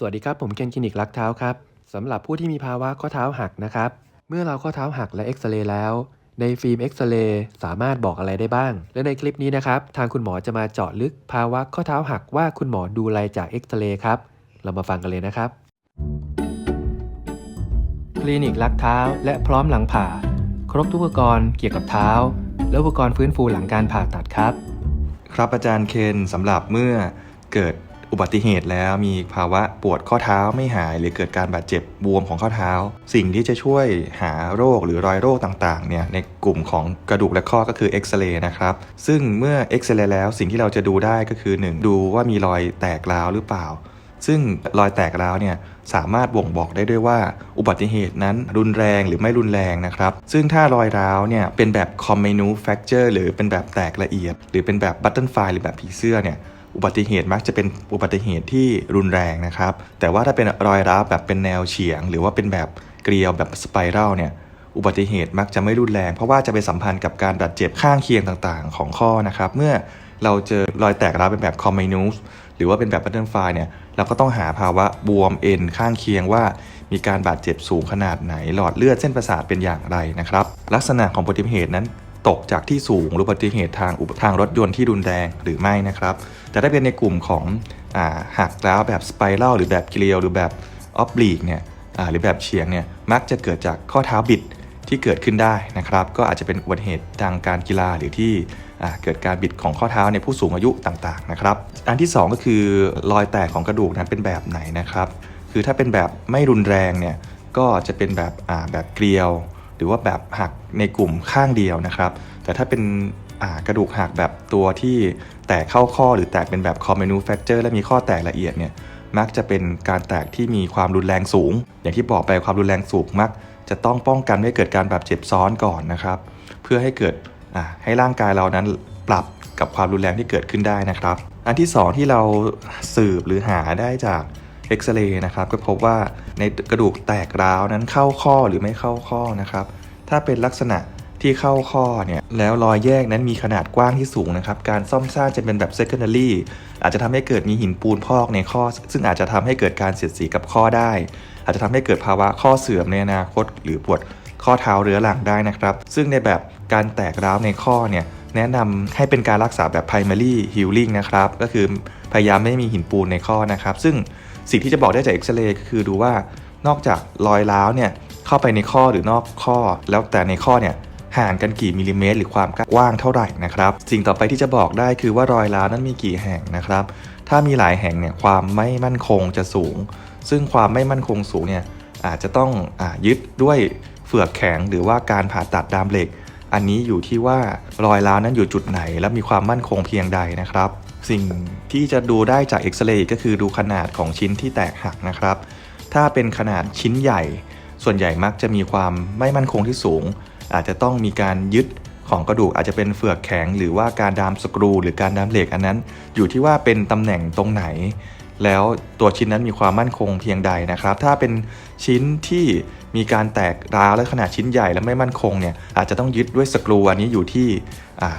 สวัสดีครับ ผมเคนคลินิกรักเท้าครับสำหรับผู้ที่มีภาวะข้อเท้าหักนะครับ เมื่อเราข้อเท้าหักและเอ็กซเรย์แล้ว ในฟิล์มเอ็กซเรย์สามารถบอกอะไรได้บ้าง และในคลิปนี้นะครับ ทางคุณหมอจะมาเจาะลึกภาวะข้อเท้าหักว่าคุณหมอดูอะไรจากเอ็กซเรย์ครับ เรามาฟังกันเลยนะครับ คลินิกรักเท้าและพร้อมหลังผ่า ครบทุกอุปกรณ์เกี่ยวกับเท้า และอุปกรณ์ฟื้นฟูหลังการผ่าตัดครับ ครับอาจารย์เคนสำหรับเมื่อเกิด อุบัติเหตุแล้วมีภาวะปวดข้อเท้าไม่หาย หรือเกิดการบาดเจ็บบวมของข้อเท้า สิ่งที่จะช่วยหาโรคหรือรอยโรคต่างๆเนี่ยในกลุ่มของกระดูกและข้อก็คือเอ็กซเรย์นะครับ ซึ่งเมื่อเอ็กซเรย์แล้วสิ่งที่เราจะดูได้ก็คือ 1 ดูว่ามีรอยแตกร้าวหรือเปล่า ซึ่งรอยแตกร้าวเนี่ยสามารถบ่งบอกได้ด้วยว่า อุบัติเหตุนั้นรุนแรงหรือไม่รุนแรงนะครับ ซึ่งถ้ารอยร้าวเนี่ยเป็นแบบ common fracture หรือเป็นแบบแตกละเอียด หรือเป็นแบบ butterfly หรือแบบผีเสื้อเนี่ย อุบัติเหตุมักจะเป็นอุบัติเหตุที่รุนแรงนะครับ แต่ว่าถ้าเป็นรอยร้าวแบบเป็นแนวเฉียง หรือว่าเป็นแบบเกลียวแบบสไปรัลเนี่ยอุบัติเหตุมักจะไม่รุนแรง เพราะว่าจะไปสัมพันธ์กับการบาดเจ็บข้างเคียงต่างๆ ของข้อนะครับ เมื่อเราเจอรอยแตกร้าวเป็นแบบ comminus หรือว่าเป็นแบบ butterfly เนี่ยเราก็ต้องหาภาวะบวมเอ็นข้างเคียงว่ามีการบาดเจ็บสูงขนาดไหน หลอดเลือดเส้นประสาทเป็นอย่างไรนะครับ ลักษณะของอุบัติเหตุนั้น ตกจากที่สูงหรืออุบัติเหตุทางอุบทางรถยนต์ที่รุนแรงหรือไม่นะครับ แต่ถ้าเป็นในกลุ่มของอหักร้วแบบสไปรัลหรือแบบเกลียว หรือแบบออฟบลีกเนี่ยหรือแบบเฉียงเนี่ยมักจะเกิดจากข้อเท้าบิดที่เกิดขึ้นได้นะครับ ก็อาจจะเป็นอุบัติเหตุทางการกีฬาหรือที่เกิดการบิดของข้อเท้าในผู้สูงอายุต่างๆนะครับ อันที่ 2 ก็คือรอยแตกของกระดูกนั้นเป็นแบบไหนนะครับ คือถ้าเป็นแบบไม่รุนแรงเนี่ยก็จะเป็นแบบแบบเกลียว หรือว่าแบบหักในกลุ่มข้างเดียวนะครับ แต่ถ้าเป็นกระดูกหักแบบตัวที่แตกเข้าข้อหรือแตกเป็นแบบ common fracture และมีข้อแตกละเอียดเนี่ยมักจะเป็นการแตกที่มีความรุนแรงสูง อย่างที่บอกไปความรุนแรงสูงมัก จะต้องป้องกันไม่ให้เกิดการบาดเจ็บซ้อนก่อนนะครับ เพื่อให้เกิดให้ร่างกายเรานั้นปรับกับความรุนแรงที่เกิดขึ้นได้นะครับ อันที่ 2 ที่เราสืบหรือหาได้จาก เอ็กซเรย์นะครับก็พบว่าในกระดูกแตกร้าวนั้นเข้าข้อหรือไม่เข้าข้อนะครับ ถ้าเป็นลักษณะที่เข้าข้อเนี่ยแล้วรอยแยกนั้นมีขนาดกว้างที่สูงนะครับ การซ่อมสร้างจะเป็นแบบ secondary อาจจะทำให้เกิดมีหินปูนพอกในข้อ ซึ่งอาจจะทำให้เกิดการเสียดสีกับข้อได้ อาจจะทำให้เกิดภาวะข้อเสื่อมในอนาคต หรือปวดข้อเท้าเรื้อรังได้นะครับ ซึ่งในแบบการแตกร้าวในข้อเนี่ยแนะนำให้เป็นการรักษาแบบ primary healing นะครับ ก็คือพยายามไม่มีหินปูนในข้อนะครับ ซึ่ง สิ่งที่จะบอกได้จากเอ็กซเรย์ก็คือดูว่านอกจากรอยร้าวเนี่ยเข้าไปในข้อหรือนอกข้อ แล้วแต่ในข้อเนี่ยห่างกันกี่มิลลิเมตร หรือความกว้างเท่าไหร่นะครับ สิ่งต่อไปที่จะบอกได้คือว่ารอยร้าวนั้นมีกี่แห่งนะครับ ถ้ามีหลายแห่งเนี่ยความไม่มั่นคงจะสูง ซึ่งความไม่มั่นคงสูงเนี่ยอาจจะต้องอยึดด้วยเฟือกแข็งหรือว่าการผ่าตัดดามเหล็ก อันนี้อยู่ที่ว่ารอยร้าวนั้นอยู่จุดไหน และมีความมั่นคงเพียงใดนะครับ สิ่งที่จะดูได้จากเอ็กซเรย์ก็คือดูขนาดของชิ้นที่แตกหักนะครับ ถ้าเป็นขนาดชิ้นใหญ่ ส่วนใหญ่มักจะมีความไม่มั่นคงที่สูง อาจจะต้องมีการยึดของกระดูกอาจจะเป็นเฟือกแข็ง หรือว่าการดามสกรู หรือการดามเหล็กอันนั้น อยู่ที่ว่าเป็นตำแหน่งตรงไหน แล้วตัวชิ้นนั้นมีความมั่นคงเพียงใดนะครับ ถ้าเป็นชิ้นที่มีการแตกร้าวและขนาดชิ้นใหญ่และไม่มั่นคงเนี่ยอาจจะต้องยึดด้วยสกรูอันนี้อยู่ที่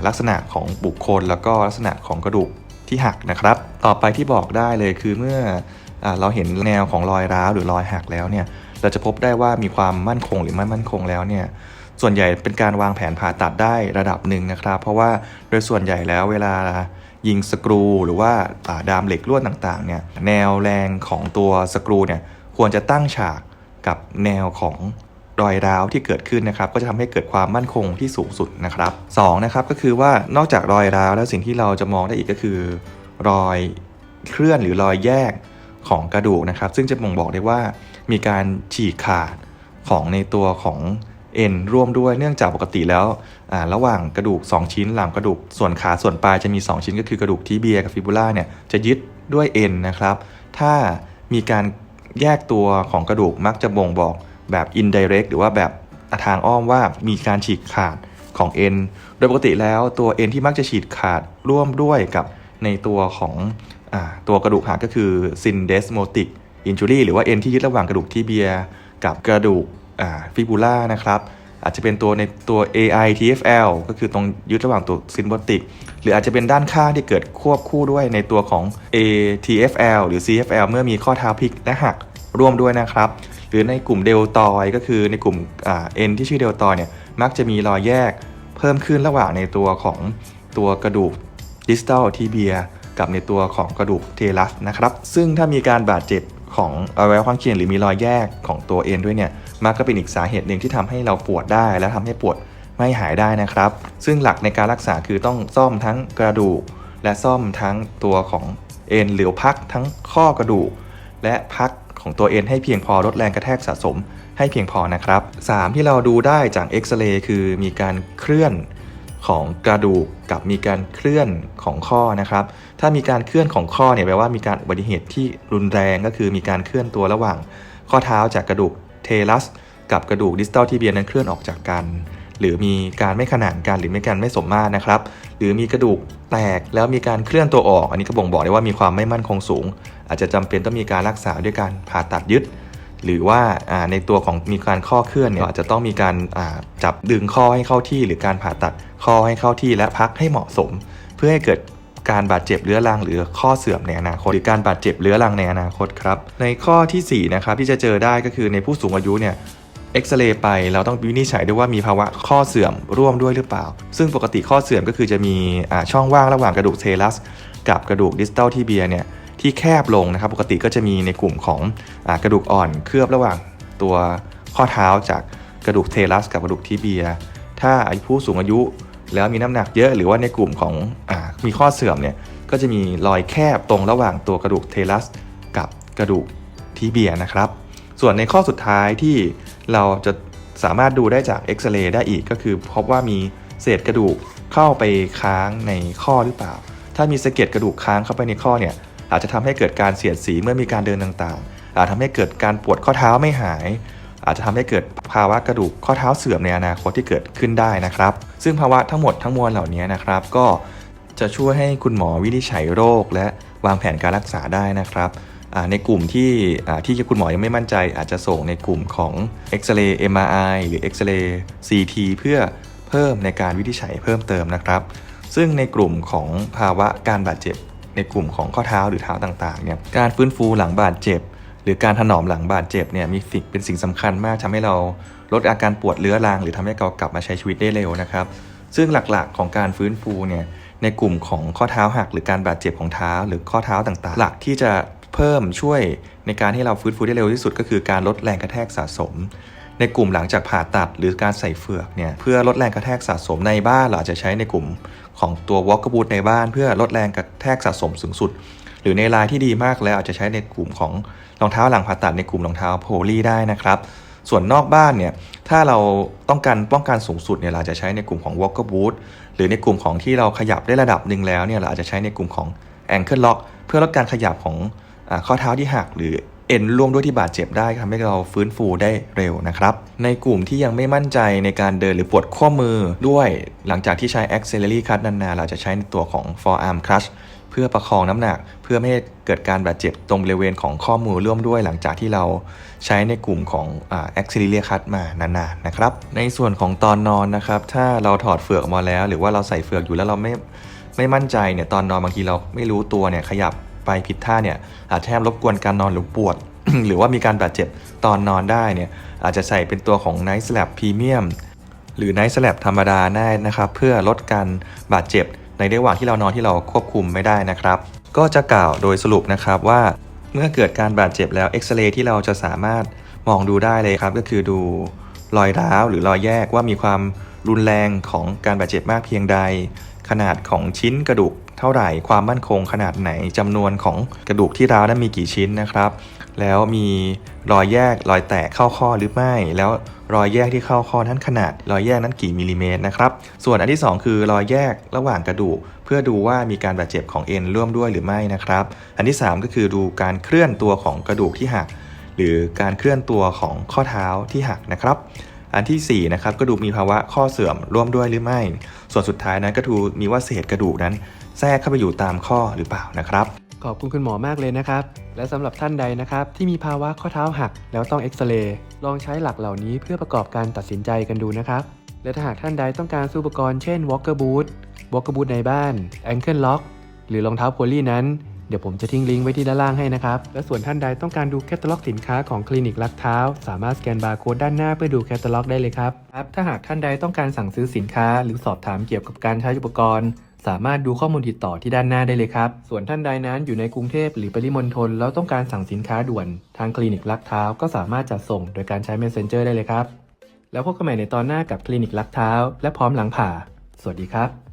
ลักษณะของบุคคล แล้วก็ลักษณะของกระดูก ที่หักนะครับ ต่อไปที่บอกได้เลยคือเมื่ออเราเห็นแนวของรอยร้าวหรือรอยหักแล้วเนี่ยเราจะพบได้ว่ามีความมั่นคงหรือไม่มั่นคงแล้วเนี่ยส่วนใหญ่เป็นการวางแผนผ่าตัดได้ระดับหนึ่งนะครับ เพราะว่าโดยส่วนใหญ่แล้วเวลายิงสกรูหรือว่าอ่าดามเหล็กลวดต่างๆเนี่ยแนวแรงของตัวสกรูเนี่ยควรจะตั้งฉากกับแนวของ รอยร้าวที่เกิดขึ้นนะครับก็จะทำให้เกิดความมั่นคงที่สูงสุดนะครับสองนะครับก็คือว่านอกจากรอยร้าวแล้วสิ่งที่เราจะมองได้อีกก็คือ รอยเคลื่อนหรือรอยแยกของกระดูกนะครับ ซึ่งจะบ่งบอกได้ว่ามีการฉีกขาดของในตัวของเอ็นร่วมด้วยเนื่องจากปกติแล้วระหว่างกระดูก 2 ชิ้นหลังกระดูกส่วนขาส่วนปลายจะมี 2 ชิ้นก็คือกระดูกทีเบียกับฟิบูล่าเนี่ยจะยึดด้วยเอ็นนะครับ ถ้ามีการแยกตัวของกระดูกมักจะบ่งบอก แบบ indirect หรือว่าแบบทางอ้อมว่ามีการฉีกขาดของเอ็นโดยปกติแล้วตัวเอ็นที่มักจะฉีกขาดร่วมด้วยกับในตัวของอตัวกระดูกหักก็คือ syndesmotic injury หรือว่าเอ็นที่ยึดระหว่างกระดูกทีเบียกับกระดูกฟิบูล่านะครับอาจจะเป็นตัวในตัว AI TFL ก็คือตรงยึดระหว่างตัวซินบติกหรืออาจจะเป็นด้านข้างที่เกิดควบคู่ด้วยในตัวของ ATFL หรือ CFL เมื่อมีข้อเท้าพลิกและหักร่วมด้วยนะครับ หรือในกลุ่มเดลตอยก็คือในกลุ่มเอ่า N ที่ชื่อเดลตอยเนี่ยมักจะมีรอยแยกเพิ่มขึ้นระหว่างในตัวของตัวกระดูกดิส t ัลทีเบียกับในตัวของกระดูกเทลัสนะครับซึ่งถ้ามีการบาดเจ็บของอวัยวะข้างเคียงหรือมีรอยแยกของตัวเอ็นด้วยเนี่ยมักก็เป็นอีกสาเหตุหนึ่งที่ทำให้เราปวดได้ และทำให้ปวดไม่หายได้นะครับ ซึ่งหลักในการรักษาคือต้องซ่อมทั้งกระดูก และซ่อมทั้งตัวของเอ็นหรือพักทั้งข้อกระดูก และพัก ของตัวเอ็นให้เพียงพอลดแรงกระแทกสะสมให้เพียงพอนะครับ 3 ที่เราดูได้จากเอ็กซเรย์คือมีการเคลื่อนของกระดูกกับมีการเคลื่อนของข้อนะครับ ถ้ามีการเคลื่อนของข้อเนี่ยแปลว่ามีการอุบัติเหตุที่รุนแรงก็คือมีการเคลื่อนตัวระหว่าง ข้อเท้าจากกระดูกเทลัส กับกระดูกดิส t ัลทีเบียนั้นเคลื่อนออกจากกัน หรือมีการไม่ขนานกันหรือม่การไม่สมมาตรนะครับ หรือมีกระดูกแตกแล้วมีการเคลื่อนตัวออก อันนี้ก็บ่งบอกได้ว่ามีความไม่มั่นคงสูง อาจจะจำเป็นต้องมีการรักษาด้วยการผ่าตัดยึด หรือว่าในตัวของมีการข้อเคลื่อนเนี่ยอาจจะต้องมีการจับดึงข้อให้เข้าที่ หรือการผ่าตัดข้อให้เข้าที่และพักให้เหมาะสม เพื่อให้เกิดการบาดเจ็บเรื้อรังหรือข้อเสื่อมในอนาคตหรือการบาดเจ็บเรื้อรังในอนาคตครับในข้อทีสี่4นะครับที่จะเจอได้ก็คือในผู้สูงอายุเนี่ย เอ็กซเรย์ไปเราต้องวินิจฉัยด้วยว่ามีภาวะข้อเสื่อมร่วมด้วยหรือเปล่า ซึ่งปกติข้อเสื่อมก็คือจะมีช่องว่างระหว่างกระดูกเทลัส กับกระดูกดิส t ัลทีเบียเนี่ยที่แคบลงนะครับ ปกติก็จะมีในกลุ่มของอกระดูกอ่อนเคลือบระหว่างตัวข้อเท้าจากกระดูกเทลัส กับกระดูกทีเบีย ถ้าอายุผู้สูงอายุแล้วมีน้ำหนักเยอะหรือว่าในกลุ่มของอมีข้อเสื่อมเนี่ยก็จะมีรอยแคบตรงระหว่างตัวกระดูกเทลัส กับกระดูกทีเบียนะครับ ส่วนในข้อสุดท้ายที่ เราจะสามารถดูได้จากเอ็กซเรย์ได้อีกก็คือพบว่ามีเศษกระดูกเข้าไปค้างในข้อหรือเปล่า ถ้ามีสะเก็ดกระดูกค้างเข้าไปในข้อเนี่ยอาจจะทำให้เกิดการเสียดสีเมื่อมีการเดินต่างๆ อาจทำให้เกิดการปวดข้อเท้าไม่หาย อาจจะทำให้เกิดภาวะกระดูกข้อเท้าเสื่อมในอนาคตที่เกิดขึ้นได้นะครับ ซึ่งภาวะทั้งหมดทั้งมวลเหล่านี้นะครับ ก็จะช่วยให้คุณหมอวินิจฉัยโรค และวางแผนการรักษาได้นะครับ ในกลุ่มที่ที่คุณหมอยังไม่มั่นใจ อาจจะส่งในกลุ่มของเอ็กซเรย์ MRI หรือเอ็กซเรย์ CT เพื่อเพิ่มในการวินิจฉัยเพิ่มเติมนะครับ ซึ่งในกลุ่มของภาวะการบาดเจ็บ ในกลุ่มของข้อเท้าหรือเท้าต่างๆเนี่ยการฟื้นฟูหลังบาดเจ็บ หรือการถนอมหลังบาดเจ็บเนี่ยมีสิ่งเป็นสิ่งสำคัญมากทำให้เราลดอาการปวดเรื้อรัง หรือทำให้เรากลับมาใช้ชีวิตได้เร็วนะครับ ซึ่งหลักๆของการฟื้นฟูเนี่ยในกลุ่มของข้อเท้าหักหรือการบาดเจ็บของเท้าหรือข้อเท้าต่างๆ หลักที่จะ เพิ่มช่วยในการให้เราฟื้นฟูได้เร็วที่สุด ก็คือการลดแรงกระแทกสะสม ในกลุ่มหลังจากผ่าตัดหรือการใส่เฟือกเนี่ยเพื่อลดแรงกระแทกสะสมในบ้านเราอาจจะใช้ในกลุ่มของตัว walk boot ในบ้าน เพื่อลดแรงกระแทกสะสมสูงสุด หรือในรายที่ดีมากแล้วอาจจะใช้ในกลุ่มของรองเท้าหลังผ่าตัดในกลุ่มรองเท้าโพลีได้นะครับส่วนนอกบ้านเนี่ย ถ้าเราต้องการป้องกันสูงสุดเนี่ย เราจะใช้ในกลุ่มของ walker boot หรือในกลุ่มของที่เราขยับได้ระดับหนึ่งแล้วเนี่ย เราอาจจะใช้ในกลุ่มของ ankle lock เพื่อลดการขยับของ ข้อเท้าที่หักหรือเอ็นร่วมด้วยที่บาดเจ็บได้ทำให้เราฟื้นฟูได้เร็วนะครับ ในกลุ่มที่ยังไม่มั่นใจในการเดินหรือปวดข้อมือด้วยหลังจากที่ใช้ axillary Cut นานๆ เราจะใช้ในตัวของ forearm crutch เพื่อประคองน้ำหนัก เพื่อไม่ให้เกิดการบาดเจ็บตรงบริเวณของข้อมือร่วมด้วยหลังจากที่เราใช้ในกลุ่มของอ่า axillary crutch มานานๆนะครับในส่วนของตอนนอนนะครับ ถ้าเราถอดเฟือกออกมาแล้ว หรือว่าเราใส่เฟือกอยู่แล้วเราไม่ไม่มั่นใจเนี่ยตอนนอนบางทีเราไม่รู้ตัวเนี่ยขยับ ไปผิดท่าเนี่ยอาจจะแทบรบกวนการนอนหรือปวด หรือว่ามีการบาดเจ็บตอนนอนได้เนี่ยอาจจะใส่เป็นตัวของ Night Slap Premium หรือ Night Slap ธรรมดาได้นะครับเพื่อลดการบาดเจ็บในระหว่างที่เรานอนที่เราควบคุมไม่ได้นะครับ ก็จะกล่าวโดยสรุปนะครับว่าเมื่อเกิดการบาดเจ็บแล้วเอ็กซเรย์ที่เราจะสามารถมองดูได้เลยครับ ก็คือดูรอยร้าวหรือรอยแยกว่ามีความรุนแรงของการบาดเจ็บมากเพียงใด ขนาดของชิ้นกระดูกเท่าไหร่ ความมั่นคงขนาดไหนจำนวนของกระดูกที่ร้าวนั้นมีกี่ชิ้นนะครับ แล้วมีรอยแยกรอยแตกเข้าข้อหรือไม่ แล้วรอยแยกที่เข้าข้อนั้นขนาด รอยแยกนั้นกี่มิลลิเมตรนะครับ ส่วนอันที่ 2 คือรอยแยกระหว่างกระดูก เพื่อดูว่ามีการบาดเจ็บของเอ็นร่วมด้วยหรือไม่นะครับ อันที่ 3 ก็คือดูการเคลื่อนตัวของกระดูกที่หัก หรือการเคลื่อนตัวของข้อเท้าที่หักนะครับ อันที่4นะครับก็ดูมีภาวะข้อเสื่อมร่วมด้วยหรือไม่ ส่วนสุดท้ายนั้นก็ถูมีว่าเศษกระดูกนั้น แทรกเข้าไปอยู่ตามข้อหรือเปล่านะครับ ขอบคุณคุณหมอมากเลยนะครับ และสำหรับท่านใดนะครับ ที่มีภาวะข้อเท้าหัก แล้วต้องเอ็กซเรย์ลองใช้หลักเหล่านี้เพื่อประกอบการตัดสินใจกันดูนะครับ และถ้าหากท่านใดต้องการออุปกรณ์เช่น Walker Boot Walker Boot ในบ้าน Ankle Lock หรือรองเท้าโพลีนั้น เดี๋ยวผมจะทิ้งลิงก์ไว้ที่ด้านล่างให้นะครับ และส่วนท่านใดต้องการดูแคตตาล็อกสินค้าของคลินิกลักเท้า สามารถสแกนบาร์โค้ดด้านหน้าเพื่อดูแคตตาล็อกได้เลยครับครับ ถ้าหากท่านใดต้องการสั่งซื้อสินค้า หรือสอบถามเกี่ยวกับการใช้อุปกรณ์ สามารถดูข้อมูลติดต่อที่ด้านหน้าได้เลยครับ ส่วนท่านใดนั้นอยู่ในกรุงเทพหรือปริมณฑลแล้วต้องการสั่งสินค้าด่วน ทางคลินิกลักเท้าก็สามารถจัดส่ง โดยการใช้ Messenger ได้เลยครับ แล้วพบกันใหม่ในตอนหน้ากับคลินิกลักเท้า และพร้อมหลังผ่า สวัสดีครับ